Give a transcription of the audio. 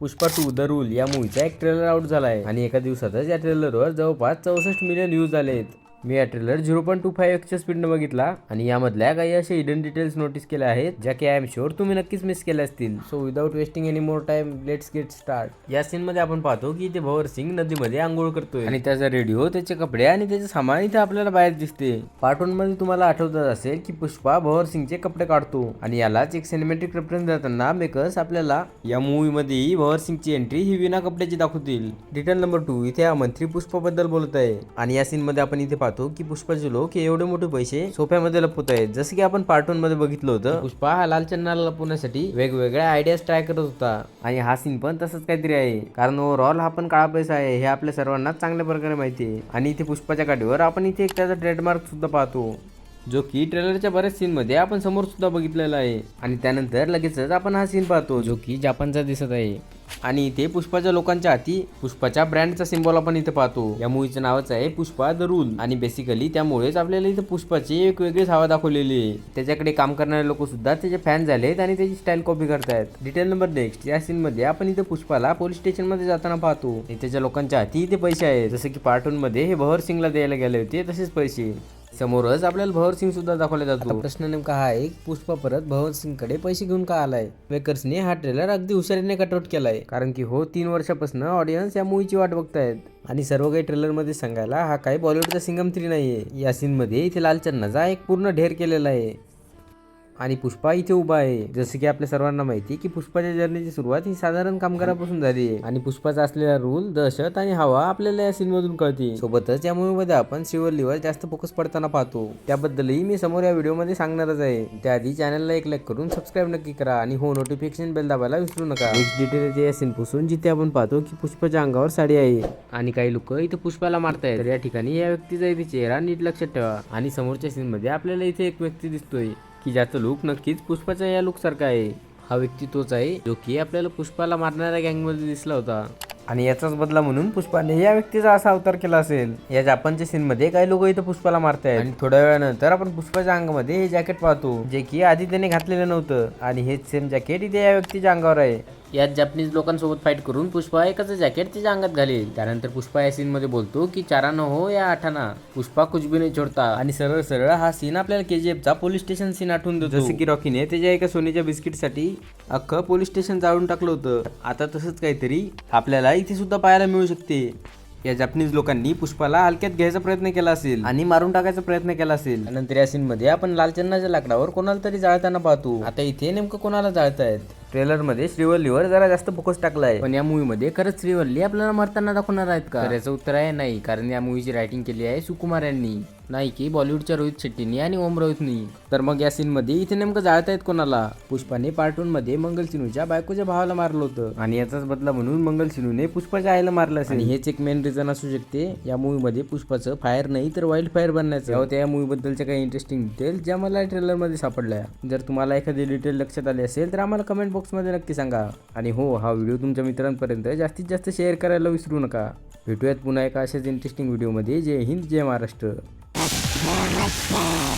Pushpa to the rule या मूवीचा एक trailer out झाला आहे आणि एका दिवसातच या ट्रेलरवर जवळपास चौसष्ट मिलियन व्ह्यूज झाले आहेत मी या trailer zero point two five एक्सच्या स्पीडनं बघितला आणि यामधल्या काही असे हिडन डिटेल्स नोटीस केल्या आहेत ज्या की आय एम शुअर तुम्ही नक्कीच मिस केल्या असतील. So without wasting any more time let's get start या सीनमध्ये आपण पाहतो की इथे भवर सिंग नदीमध्ये आंघोळ करतोय. आणि त्याचा रेडिओ त्याचे कपडे आणि त्याचे सामान इथे आपल्याला बाहेर दिसते. पार्ट वनमध्ये तुम्हाला आठवतच असेल की पुष्पा भवर सिंगचे कपडे काढतो आणि यालाच एक सिनेमॅटिक रेफरन्स देताना मेकर्स आपल्याला या मूवी मध्ये भवर सिंगची एंट्री ही विना कपड्याची दाखवतील. डिटेल नंबर टू इथे हा मंत्री पुष्पाबद्दल बोलत आहे. आणि या सीनमध्ये आपण इथे पाहतो की पुष्पाचे लोक हे एवढे मोठे पैसे सोफ्यामध्ये लपवत आहेत जसं की आपण पार्ट वनमध्ये बघितलं होतं. पुष्पा हा लाल चन्नाला लपवण्यासाठी वेगवेगळ्या आयडियाज ट्राय करत होता. आणि हा सीन पण तसंच काहीतरी आहे. कारण ओव्हरऑल हा पण काळा पैसा आहे. हे आपल्या सर्वांना चांगल्या प्रकारे माहिती आहे. आणि इथे पुष्पाच्या गाडीवर आपण इथे एक त्याचा ट्रेडमार्क सुद्धा पाहतो. जो की ट्रेलरच्या बऱ्याच सीन मध्ये आपण समोर सुद्धा बघितलेला आहे. आणि त्यानंतर लगेचच आपण हा सीन पाहतो. जो की जपानचा दिसत आहे. आणि इथे पुष्पाच्या लोकांच्या हाती पुष्पाच्या ब्रँडचा सिम्बॉल आपण इथे पाहतो. या मूवीचं नावच आहे पुष्पा द रूल. आणि बेसिकली त्यामुळेच आपल्याला इथे पुष्पाची एक वेगळीच हवा दाखवलेली आहे. त्याच्याकडे काम करणारे लोक सुद्धा त्याचे फॅन झालेत आणि त्याची स्टाईल कॉपी करतायत. डिटेल नंबर नेक्स्ट या सीन मध्ये आपण इथे पुष्पाला पोलीस स्टेशनमध्ये जाताना पाहतो. त्याच्या लोकांच्या हाती इथे पैसे आहेत. जसे की पार्टून मध्ये हे भवर सिंगला द्यायला गेले होते तसेच पैसे. समोरच आपल्याला भवर सिंग सुद्धा दाखवला जातो. प्रश्न नेमका हा आहे पुष्पा परत भवर सिंगकडे पैसे घेऊन का आलाय? मेकर्सने हा ट्रेलर अगदी हुशारीने कटआउट केलाय. कारण की हो तीन वर्षापासून ऑडियन्स या मूवीची वाट बघतायत. आणि सर्व काही ट्रेलरमध्ये सांगायला हा काही बॉलिवूडचा सिंगम थ्री नाहीये. या सीन मध्ये इथे लाल चन्नाचा एक पूर्ण ढेर केलेला आहे. आणि पुष्पा इथे उभा आहे. जसं की आपल्या सर्वांना माहिती की पुष्पाच्या जर्नीची सुरुवात ही साधारण कामगारापासून झाली आहे. आणि पुष्पाचा असलेला रूल दहशत आणि हवा आपल्याला या सीन मधून कळते. सोबतच या मूवी मध्ये आपण शिवल्लीवर जास्त फोकस पडताना पाहतो. त्याबद्दलही मी समोर या व्हिडिओमध्ये सांगणारच आहे. त्याआधी चॅनलला एक लाईक करून सबस्क्राईब नक्की करा आणि हो नोटिफिकेशन बेल दाबायला विसरू नका. नेक्स्ट डिटेल या सीन पुसून जिथे आपण पाहतो की पुष्पाच्या अंगावर साडी आहे. आणि काही लोक इथे पुष्पाला मारतायत. तर या ठिकाणी या व्यक्तीचा इथे चेहरा नीट लक्षात ठेवा. आणि समोरच्या सीन मध्ये आपल्याला इथे एक व्यक्ती दिसतोय. की ज्याचं लुक नक्कीच पुष्पाच्या या लुक सारखा आहे. हा व्यक्ती तोच आहे जो की आपल्याला पुष्पाला मारणाऱ्या गँगमध्ये दिसला होता. आणि याचाच बदला म्हणून पुष्पाने या व्यक्तीचा असा अवतार केला असेल. या जापानच्या सीन मध्ये काही लोक इथं पुष्पाला मारतायत. आणि थोड्या वेळानंतर आपण पुष्पाच्या अंगामध्ये हे जॅकेट पाहतो जे की आधी त्याने घातलेलं नव्हतं. आणि हेच सेम जॅकेट इथे या व्यक्तीच्या अंगावर आहे. यात जॅपनीज लोकांसोबत फाईट करून पुष्पा एकाचं जॅकेट तिच्या अंगात घालेल त्यानंतर पुष्पा या सीन मध्ये बोलतो की चारानं हो या आठाना. पुष्पा कुछ भी नाही छोडता. आणि सरळ सरळ हा सीन आपल्याला केजीएफ चा पोलीस स्टेशन सीन आठवून देतो. जसं की रॉकीने त्याच्या एका सोनीच्या बिस्किटसाठी अख्खं पोलीस स्टेशन जाळून टाकलं होतं. आता तसंच काहीतरी आपल्याला इथे सुद्धा पाहायला मिळू शकते. या जपनीज लोकांनी पुष्पाला हलक्यात घ्यायचा प्रयत्न केला असेल. आणि मारून टाकायचा प्रयत्न केला असेल. नंतर या सीन मध्ये आपण लालचंदाच्या लाकडावर कोणाला तरी जाळताना पाहतो. आता इथे नेमकं कोणाला जाळतायत? ट्रेलरमध्ये श्रीवल्लीवर जरा जास्त फोकस टाकलाय. पण या मूवी मध्ये खरंच श्रीवल्ली आपल्याला मरताना दाखवणार आहेत का? याचं उत्तर आहे नाही कारण या मूवीची रायटिंग केली आहे सुकुमार यांनी. नाही की बॉलिवूडच्या रोहित शेट्टीनी आणि ओम रोहितनी. तर मग या सीन मध्ये इथे नेमकं जाळतायत कोणाला? पुष्पाने पार्टून मध्ये मंगल सिनूच्या बायकोच्या भावाला मारलं होतं. आणि याचाच बदला म्हणून मंगल सिनूने पुष्पाच्या आईला मारलं असेल. हेच एक मेन रिझन असू शकते. या मूवी मध्ये पुष्पाचं फायर नाही तर वाईल्ड फायर बनण्याचं. होत्या या मूवी बद्दलच्या काही इंटरेस्टिंग डिटेल ज्या मला ट्रेलरमध्ये सापडल्या. जर तुम्हाला एखादी डिटेल लक्षात आली असेल तर आम्हाला कमेंट बॉक्समध्ये नक्की सांगा. आणि हो हा व्हिडिओ तुमच्या मित्रांपर्यंत जास्तीत जास्त शेअर करायला विसरू नका. भेटूयात पुन्हा एका अशाच इंटरेस्टिंग व्हिडिओमध्ये जय हिंद जय महाराष्ट्र. ラッパー